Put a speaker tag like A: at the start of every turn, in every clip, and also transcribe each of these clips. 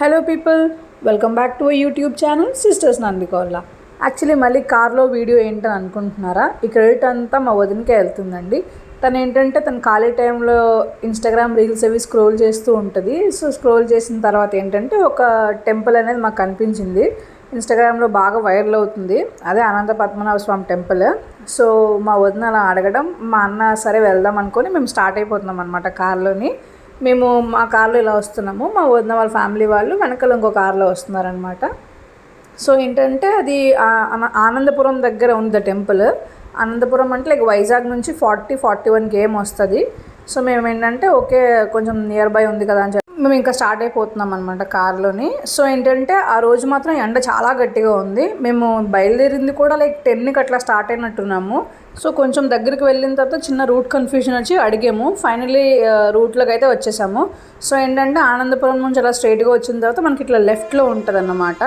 A: Hello people welcome back to YouTube channel sisters Nandikolla actually మళ్ళీ కార్లో video ఏంటని అనుకుంటున్నారా? ఈ క్రెడిట్ అంతా మా వదినకే వెళ్తుందండి. తను ఏంటంటే తను ఖాళీ టైంలో ఇన్స్టాగ్రామ్ రీల్స్ అవి స్క్రోల్ చేస్తూ ఉంటుంది. సో స్క్రోల్ చేసిన తర్వాత ఏంటంటే ఒక టెంపుల్ అనేది మాకు కనిపించింది. ఇన్స్టాగ్రామ్లో బాగా వైరల్ అవుతుంది. అదే అనంత పద్మనాభ స్వామి టెంపుల్. సో మా వదిన అలా అడగడం మా అన్న సరే వెళ్దాం అనుకొని మేము స్టార్ట్ అయిపోతున్నాం అనమాట కార్లోని. మేము మా కార్లో ఇలా వస్తున్నాము. మా వదిన వాళ్ళ ఫ్యామిలీ వాళ్ళు వెనకాల ఇంకో కార్లో వస్తున్నారనమాట సో ఏంటంటే అది ఆనందపురం దగ్గర ఉంది టెంపుల్. అనంతపురం అంటే లైక్ వైజాగ్ నుంచి ఫార్టీ ఫార్టీ వన్ గేమ్ వస్తుంది. సో మేము ఏంటంటే ఓకే కొంచెం నియర్ బై ఉంది కదా అని చెప్పి మేము ఇంకా స్టార్ట్ అయిపోతున్నాం అనమాట కార్లోని. సో ఏంటంటే ఆ రోజు మాత్రం ఎండ చాలా గట్టిగా ఉంది. మేము బయలుదేరింది కూడా లైక్ టెన్కి అట్లా స్టార్ట్ అయినట్టున్నాము. సో కొంచెం దగ్గరికి వెళ్ళిన తర్వాత చిన్న రూట్ కన్ఫ్యూజన్ వచ్చి అడిగాము. ఫైనలీ రూట్లోకి అయితే వచ్చేసాము. సో ఏంటంటే ఆనందపురం నుంచి అలా స్ట్రైట్గా వచ్చిన తర్వాత మనకి ఇట్లా లెఫ్ట్లో ఉంటుంది అన్నమాట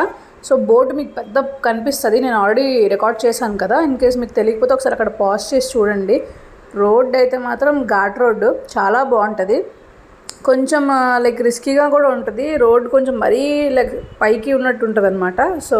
A: సో బోర్డు మీకు పెద్ద కనిపిస్తుంది. నేను ఆల్రెడీ రికార్డ్ చేశాను కదా. ఇన్ కేస్ మీకు తెలియకపోతే ఒకసారి అక్కడ పాజ్ చేసి చూడండి. రోడ్ అయితే మాత్రం ఘాట్ రోడ్డు. చాలా బాగుంటుంది. కొంచెం లైక్ రిస్కీగా కూడా ఉంటుంది. రోడ్ కొంచెం మరీ లైక్ పైకి ఉన్నట్టు ఉంటుంది అనమాట సో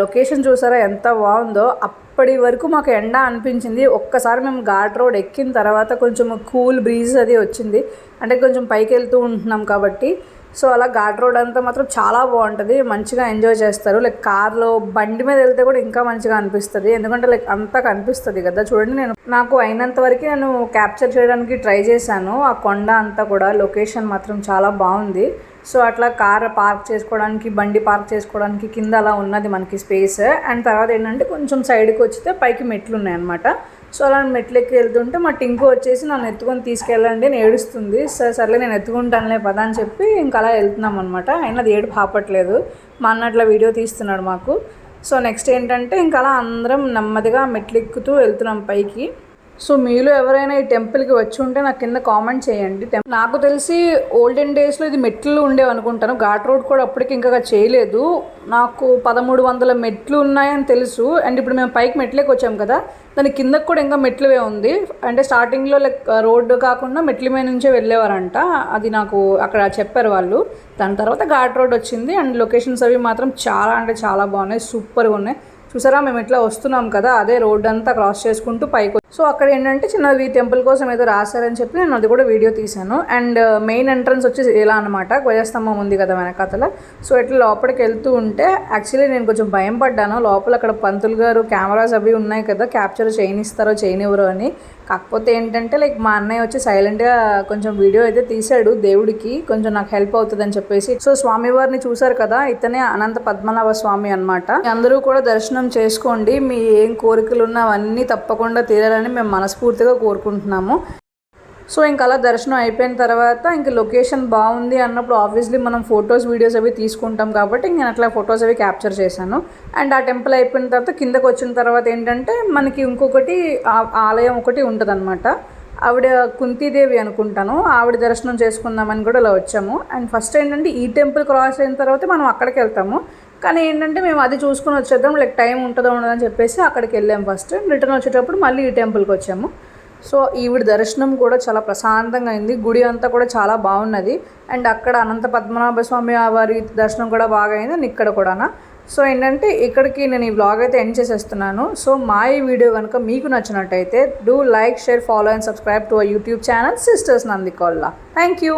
A: లొకేషన్ చూసారా ఎంత బాగుందో? అప్పటి వరకు మాకు ఎండ అనిపించింది. ఒక్కసారి మేము ఘాట్ రోడ్ ఎక్కిన తర్వాత కొంచెం కూల్ బ్రీజ్ అది వచ్చింది. అంటే కొంచెం పైకి వెళ్తూ ఉంటున్నాం కాబట్టి సో అలా ఘాట్ రోడ్ అంతా మాత్రం చాలా బాగుంటుంది మంచిగా ఎంజాయ్ చేస్తారు. లైక్ కార్లో బండి మీద వెళ్తే కూడా ఇంకా మంచిగా అనిపిస్తుంది. ఎందుకంటే లైక్ అంతా కనిపిస్తుంది కదా. చూడండి నేను నాకు అయినంత వరకు నేను క్యాప్చర్ చేయడానికి ట్రై చేశాను. ఆ కొండ అంతా కూడా లొకేషన్ మాత్రం చాలా బాగుంది. సో అట్లా కార్ పార్క్ చేసుకోవడానికి బండి పార్క్ చేసుకోవడానికి కింద అలా ఉన్నది మనకి స్పేస్. అండ్ తర్వాత ఏంటంటే కొంచెం సైడ్కి వచ్చితే పైకి మెట్లు ఉన్నాయన్నమాట. సో అలా మెట్లెక్కి వెళ్తుంటే మా టింకు వచ్చేసి నన్ను ఎత్తుకొని తీసుకెళ్ళండి నేను ఏడుస్తుంది. సరే సర్లే నేను ఎత్తుకుంటానులే పదా అని చెప్పి ఇంకా అలా వెళ్తున్నాం అనమాట అయినా అది ఏడు పాపట్లేదు మా అన్న అట్లా వీడియో తీస్తున్నాడు మాకు. సో నెక్స్ట్ ఏంటంటే ఇంకా అలా అందరం నెమ్మదిగా మెట్లు ఎక్కుతూ వెళ్తున్నాం పైకి. సో మీలో ఎవరైనా ఈ టెంపుల్కి వచ్చి ఉంటే నాకు కింద కామెంట్ చేయండి. నాకు తెలిసి ఓల్డెన్ డేస్లో ఇది మెట్లు ఉండేవి అనుకుంటాను ఘాట్ రోడ్ కూడా అప్పటికి ఇంకా చేయలేదు. నాకు పదమూడు వందల మెట్లు ఉన్నాయని తెలుసు. అండ్ ఇప్పుడు మేము పైకి మెట్లకి వచ్చాం కదా దాని కిందకు కూడా ఇంకా మెట్లువే ఉంది. అంటే స్టార్టింగ్లో లైక్ రోడ్డు కాకుండా మెట్ల మీద నుంచే వెళ్ళేవారంట. అది నాకు అక్కడ చెప్పారు వాళ్ళు. దాని తర్వాత ఘాట్ రోడ్ వచ్చింది. అండ్ లొకేషన్స్ అవి మాత్రం చాలా అంటే చాలా బాగున్నాయి. సూపర్గా ఉన్నాయి. చూసారా మేము ఇట్లా వస్తున్నాం కదా అదే రోడ్ అంతా క్రాస్ చేసుకుంటూ పైకి సో అక్కడ ఏంటంటే చిన్నది టెంపుల్ కోసం ఏదో రాశారని చెప్పి నేను అది కూడా వీడియో తీశాను. అండ్ uh, మెయిన్ ఎంట్రన్స్ వచ్చేసి ఇలా అనమాట ధ్వజస్తంభం ఉంది కదా వెనకాతల. సో ఇట్లా లోపలికి వెళ్తూ ఉంటే యాక్చువల్లీ నేను కొంచెం భయం పడ్డాను. లోపల అక్కడ పంతులు గారు కెమెరాస్ అవి ఉన్నాయి కదా క్యాప్చర్ చేయనిస్తారో చేయనివ్వరో అని. కాకపోతే ఏంటంటే లైక్ మా అన్నయ్య వచ్చి సైలెంట్గా కొంచెం వీడియో అయితే తీశాడు దేవుడికి. కొంచెం నాకు హెల్ప్ అవుతుందని చెప్పేసి. సో స్వామివారిని చూసారు కదా ఇతనే అనంత పద్మనాభ స్వామి అనమాట అందరూ కూడా దర్శనం చేసుకోండి. మీ ఏం కోరికలు ఉన్నా అవన్నీ తప్పకుండా తీరాలని మేము మనస్ఫూర్తిగా కోరుకుంటున్నాము. సో ఇంకా అలా దర్శనం అయిపోయిన తర్వాత ఇంక లొకేషన్ బాగుంది అన్నప్పుడు ఆబ్వియస్లీ మనం ఫొటోస్ వీడియోస్ అవి తీసుకుంటాం కాబట్టి నేను అట్లా ఫొటోస్ అవి క్యాప్చర్ చేశాను. అండ్ ఆ టెంపుల్ అయిపోయిన తర్వాత కిందకు వచ్చిన తర్వాత ఏంటంటే మనకి ఇంకొకటి ఆలయం ఒకటి ఉంటుంది ఆవిడ కుంతీదేవి అనుకుంటాను. ఆవిడ దర్శనం చేసుకుందామని కూడా ఇలా వచ్చాము. అండ్ ఫస్ట్ ఏంటంటే ఈ టెంపుల్ క్రాస్ అయిన తర్వాత మనం అక్కడికి వెళ్తాము. కానీ ఏంటంటే మేము అది చూసుకుని వచ్చేద్దాం లైక్ టైం ఉంటుందో ఉండదని చెప్పేసి అక్కడికి వెళ్ళాం ఫస్ట్ రిటర్న్ వచ్చేటప్పుడు మళ్ళీ ఈ టెంపుల్కి వచ్చాము. సో ఈవిడ దర్శనం కూడా చాలా ప్రశాంతంగా అయింది. గుడి అంతా కూడా చాలా బాగున్నది. అండ్ అక్కడ అనంత పద్మనాభ స్వామి వారి దర్శనం కూడా బాగా అయింది అండ్ ఇక్కడ కూడానా. సో ఏంటంటే ఇక్కడికి నేను ఈ బ్లాగ్ అయితే ఎండ్ చేసేస్తున్నాను. సో మా ఈ వీడియో కనుక మీకు నచ్చినట్టయితే do like share follow and subscribe to our YouTube channel sisters Nandikolla thank you